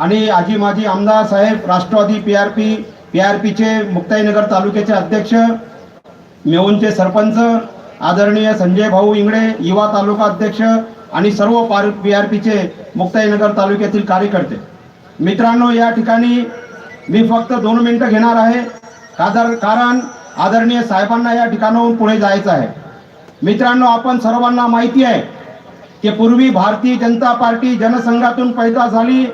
आणि आजी माजी आमदार साहेब Rashtrawadi P R P P R पीचे मुक्ताईनगर तालुक्याचे अध्यक्ष मेऊनचे सरपंच आदरणीय संजय भाऊ इंगडे युवा तालुका अध्यक्ष आणि सर्व पार पी आर पीचे मुक्ताईनगर तालुक्यातील कार्यकर्ते. मित्रांनो या ठिकाणी मी फक्त दोन मिनटं घेणार आहे. कादर कारण आदरणीय साहेबांना या ठिकाणाहून पुढे जायचं आहे. मित्रांनो आपण सर्वांना माहिती आहे की पूर्वी भारतीय जनता पार्टी जनसंघातून पैदा झाली.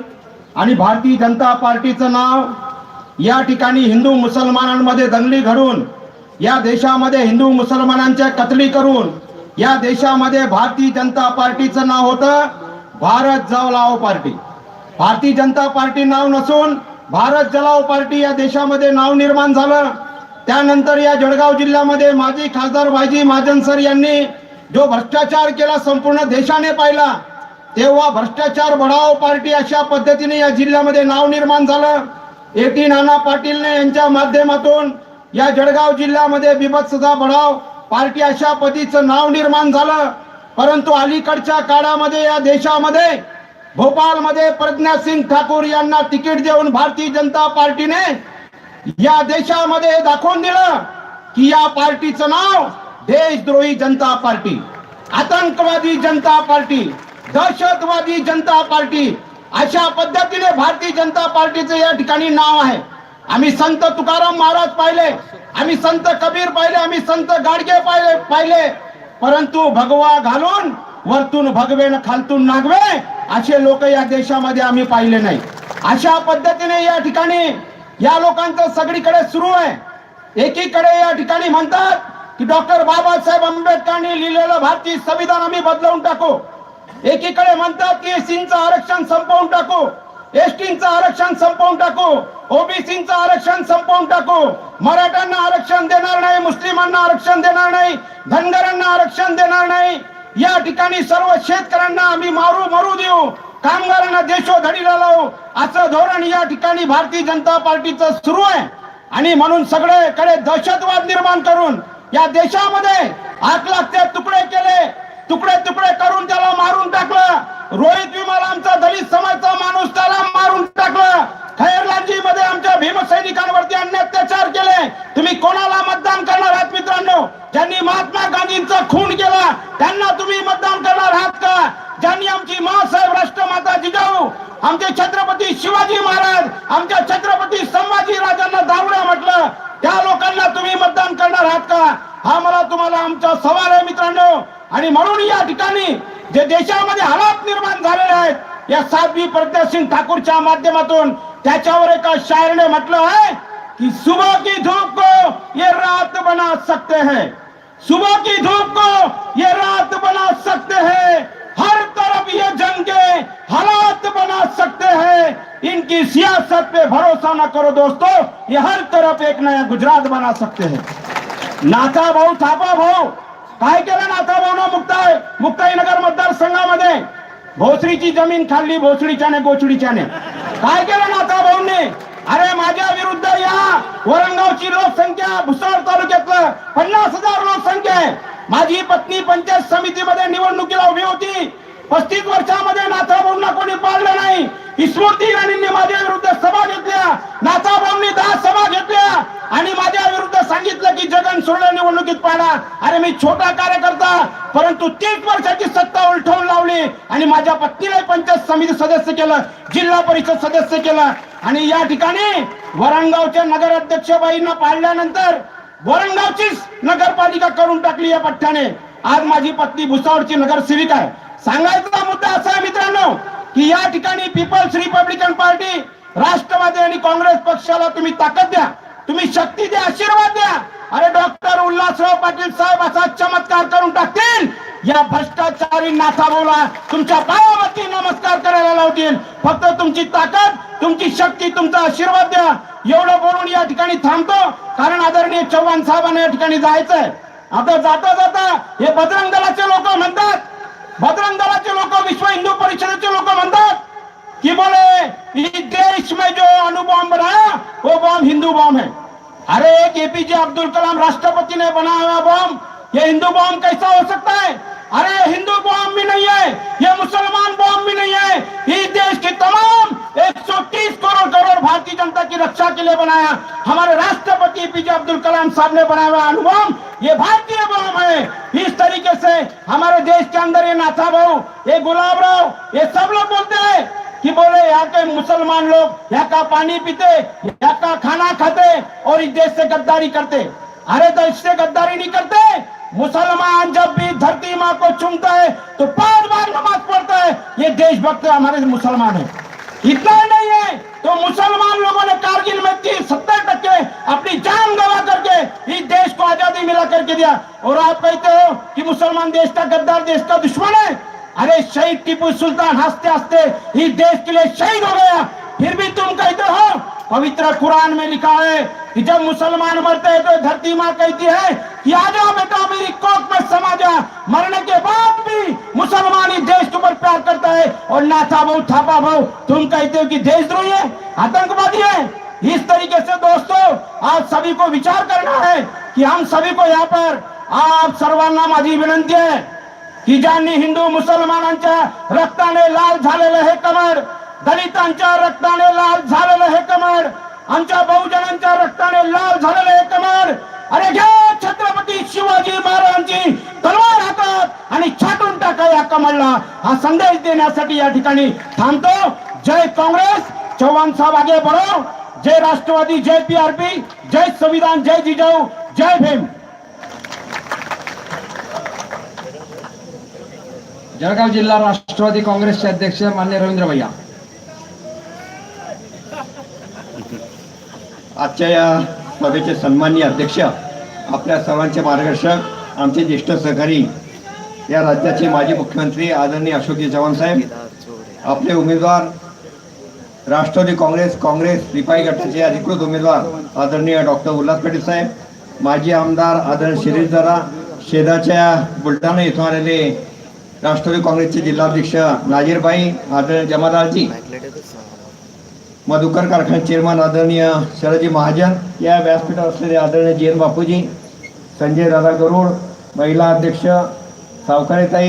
आणि भारतीय जनता पार्टीचं नाव या ठिकाणी हिंदू मुसलमानांमध्ये दंगली घडून या देशामध्ये हिंदू मुसलमानांच्या कतली करून या देशामध्ये भारतीय जनता पार्टीचं नाव होतं भारत जवलाव पार्टी. भारतीय जनता पार्टी नाव नसून भारत जलाव पार्टी या देशामध्ये नाव निर्माण झालं. त्यानंतर या जळगाव जिल्ह्यामध्ये माजी खासदार भाजी महाजन सर यांनी जो भ्रष्टाचार केला संपूर्ण देशाने पाहिला तेव्हा भ्रष्टाचार बढाव पार्टी अशा पद्धतीने या जिल्ह्यामध्ये नाव निर्माण झालं. एटी नाना पाटीलने यांच्या माध्यमातून या जळगाव जिल्ह्यामध्ये बिभत्सता बढाव पार्टी अशा पतीचं नाव निर्माण झालं. परंतु अलीकडच्या काळामध्ये या देशामध्ये भोपाळमध्ये प्रज्ञासिंग ठाकूर यांना तिकीट देऊन भारतीय जनता पार्टीने या देशामध्ये दाखवून दिलं की या पार्टीचं नाव देशद्रोही जनता पार्टी आतंकवादी जनता पार्टी दहशतवादी जनता पार्टी. अशा पद्धतीने भारतीय जनता पार्टीचं या ठिकाणी नाव आहे. आम्ही संत तुकाराम महाराज पाहिले आम्ही संत कबीर पाहिले आम्ही संत गाडगे पाहिले पाहिले. परंतु भगवा घालून वरतून भगवे खालतून नागवे असे लोक या देशामध्ये आम्ही पाहिले नाही. अशा पद्धतीने या ठिकाणी या लोकांचं सगळीकडे सुरू आहे. एकीकडे या ठिकाणी म्हणतात की डॉक्टर बाबासाहेब आंबेडकरांनी लिहिलेलं भारतीय संविधान आम्ही बदलवून टाकू. एकीकडे म्हणतात की एसीचं आरक्षण संपवून टाकू. एसटींचं आरक्षण संपवून टाकू. ओबीसीचं आरक्षण संपवून टाकू. मराठ्यांना आरक्षण देणार नाही मुस्लिमांना आरक्षण देणार नाही धनगरांना आरक्षण देणार नाही. या ठिकाणी सर्व शेतकऱ्यांना आम्ही मारू मरू देऊ कामगारांना देशो धडीला लावू. असं धोरण या ठिकाणी भारतीय जनता पार्टीचं सुरू आहे. आणि म्हणून सगळेकडे दहशतवाद निर्माण करून या देशामध्ये आकलाख ते तुकडे केले तुकडे तुकडे करून त्याला मारून टाकलं. रोहित विमाल आमचा दलित समाजचा माणूस त्याला मारून टाकलं. खैरलांजी मध्ये आमच्या भीमसैनिकांवरती अन्य अत्याचार केले. तुम्ही कोणाला मतदान करणार आहात मित्रांनो? ज्यांनी महात्मा गांधींचा खून केला त्यांना तुम्ही मतदान करणार आहात का? ज्यांनी आमची मासाहेब राष्ट्रमाता जिजाऊ आमचे छत्रपती शिवाजी महाराज आमच्या छत्र करा. हा मला तुम्हाला आमचा सवाल आहे मित्रांनो. आणि म्हणून या ठिकाणी जे देशामध्ये हालात निर्माण झालेले आहेत या साध्वी प्रज्ञा सिंग ठाकूरच्या माध्यमातून त्याच्यावर एका शायरने म्हटलं आहे की सुबह की धूप को ये रात बना सकते हैं. सुबह की धूप को ये रात बना सकते हैं. हर तरफ ये जंगे हालात बना सकते हैं. इनकी सियासत पे भरोसा ना करो दोस्तों ये हर तरफ एक नया गुजरात बना सकते हैं। नाथा भाऊ थापा भाऊ. काय केलं नाथा भाऊ मुक्ताई? मुक्ताईनगर मतदारसंघामध्ये. भोसरीची जमीन खाल्ली भोसडीच्याने गोचडीच्याने काय केलं नाथा भाऊंनी? अरे माझ्या विरुद्ध या वरंगावची लोकसंख्या भुसार तालुक्यातलं पन्नास हजार लोकसंख्या आहे. माझी पत्नी पंचायत समितीमध्ये निवडणुकीला उभी होती. पस्तीस वर्षामध्ये नाथाभाऊंना कोणी पाळलं नाही. स्मृती इराणींनी माझ्या विरुद्ध सभा घेतल्या. नाथा दहा सभा घेतल्या आणि माझ्या विरुद्ध सांगितलं की जगन सोडलं निवडणुकीत अरे मी छोटा कार्यकर्ता परंतु तीस वर्षाची सत्ता उलटवून लावली आणि माझ्या पत्नीला पंचायत समिती सदस्य केलं जिल्हा परिषद सदस्य केलं. आणि या ठिकाणी वरंगावच्या नगराध्यक्षबाईंना पाडल्यानंतर वरंगावचीच नगरपालिका करून टाकली या पठ्ठ्याने. आज माझी पत्नी भुसावळची नगरसेविका आहे. सांगायचा मुद्दा असा आहे मित्रांनो की या ठिकाणी पीपल्स रिपब्लिकन पार्टी राष्ट्रवादी आणि काँग्रेस पक्षाला तुम्ही ताकद द्या तुम्ही शक्ती द्या आशीर्वाद द्या. अरे डॉक्टर उल्हासराव पाटील साहेब असा चमत्कार करून टाकतील. या भ्रष्टाचारी नाथाभाऊला तुमच्या पायावरती नमस्कार करायला लावतील. फक्त तुमची ताकद तुमची शक्ती तुमचा आशीर्वाद द्या. एवढं बोलून या ठिकाणी थांबतो. कारण आदरणीय चव्हाण साहेबांना या ठिकाणी जायचंय. आता जाता जाता हे बजरंग दलाचे लोक म्हणतात. बजरंग दलाचे लोक विश्व हिंदू परिषदेचे लोक म्हणतात कि बोले इस देश में जो अणु बॉम्ब बनाया वो बॉम्ब हिंदू बॉम्ब है. अरे एक एपीजे अब्दुल कलाम राष्ट्रपति ने बनाया हुआ बॉम्ब ये हिंदू बॉम्ब कैसा हो सकता है? अरे हिंदू बॉम्ब भी नहीं है, ये मुसलमान बॉम्ब भी नहीं है। इस देश की तमाम 130 करोड़ करोड़ भारतीय जनता की रक्षा के लिए बनाया, हमारे राष्ट्रपति एपीजे अब्दुल कलाम साहब ने बनाया हुआ अनुभव ये भारतीय बम है। इस तरीके से हमारे देश के अंदर ये नाथा भाऊ ये गुलाब राव, ये सब लोग बोलते हैं। कि बोले, यहाँ के मुसलमान लोग, यहाँ का पानी पीते, यहाँ का खाना खाते और इस देश से गद्दारी करते। अरे तो इससे गद्दारी नहीं करते। मुसलमान जब भी धरती माँ को चूमता है तो पाँच बार नमाज़ पढ़ता है। ये देशभक्त हमारे मुसलमान है। इतना नहीं है तो मुसलमान लोगों ने कारगिल में तीस सत्तर टक्के अपनी जान गवा करके इस देश को आज़ादी मिला करके दिया। और आप कहते हो कि मुसलमान देश का गद्दार, देश का दुश्मन है? अरे शहीद टीपू सुल्तान हँसते हँसते इस देश के लिए शहीद हो गया। फिर भी तुम कहते हो, पवित्र कुरान में लिखा है कि जब मुसलमान मरते हैं तो धरती माँ कहती है कि आ जाओ बेटा, मेरी कोख में समा जा। मरने के बाद भी मुसलमान इस देश के प्यार करता है। और नाथा भाऊ थापा भाऊ तुम कहते हो कि देशद्रोही है, आतंकवादी है। इस तरीके से दोस्तों, आप सभी को विचार करना है कि हम सभी को यहाँ पर आप सर्वांना माझी विनंती आहे की ज्यांनी हिंदू मुसलमानांच्या रक्ताने लाल झालेलं हे कमळ दलितांच्या रक्ताने लाल झालेलं हे कमळ आमच्या बहुजनांच्या रक्ताने लाल झालेलं हे कमळ. अरे घ्या छत्रपती शिवाजी महाराजांची तलवार हातात आणि छाटून टाका या कमळला. हा संदेश देण्यासाठी या ठिकाणी थांबतो. जय काँग्रेस चव्हाण साहेब आगे बरो जय राष्ट्रवादी जय पीआरपी जय संविधान जय जिजाऊ जय भीम. जळगाव जिल्हा राष्ट्रवादी काँग्रेसचे अध्यक्ष मान्य रवींद्र भैया आजच्या या सभेचे सन्माननीय अध्यक्ष आपल्या सर्वांचे मार्गदर्शक आमचे ज्येष्ठ सहकारी या राज्याचे माजी मुख्यमंत्री आदरणीय अशोकजी चव्हाण साहेब आपले उमेदवार राष्ट्रवादी काँग्रेस काँग्रेस रिपाई गटाचे अधिकृत उमेदवार आदरणीय डॉक्टर उल्हास पाटील साहेब माजी आमदार आदरणीय शिरीष दरा शेजाच्या बुलढाणा इथून आलेले राष्ट्रवादी काँग्रेसचे जिल्हाध्यक्ष नाजीरबाई आदरणीय जमादारजी मधुकर कारखाना चेअरमन आदरणीय शरदजी महाजन या व्यासपीठावर असलेले आदरणीय जी एन बापूजी संजय दादा गरुड महिला अध्यक्ष सावकारेताई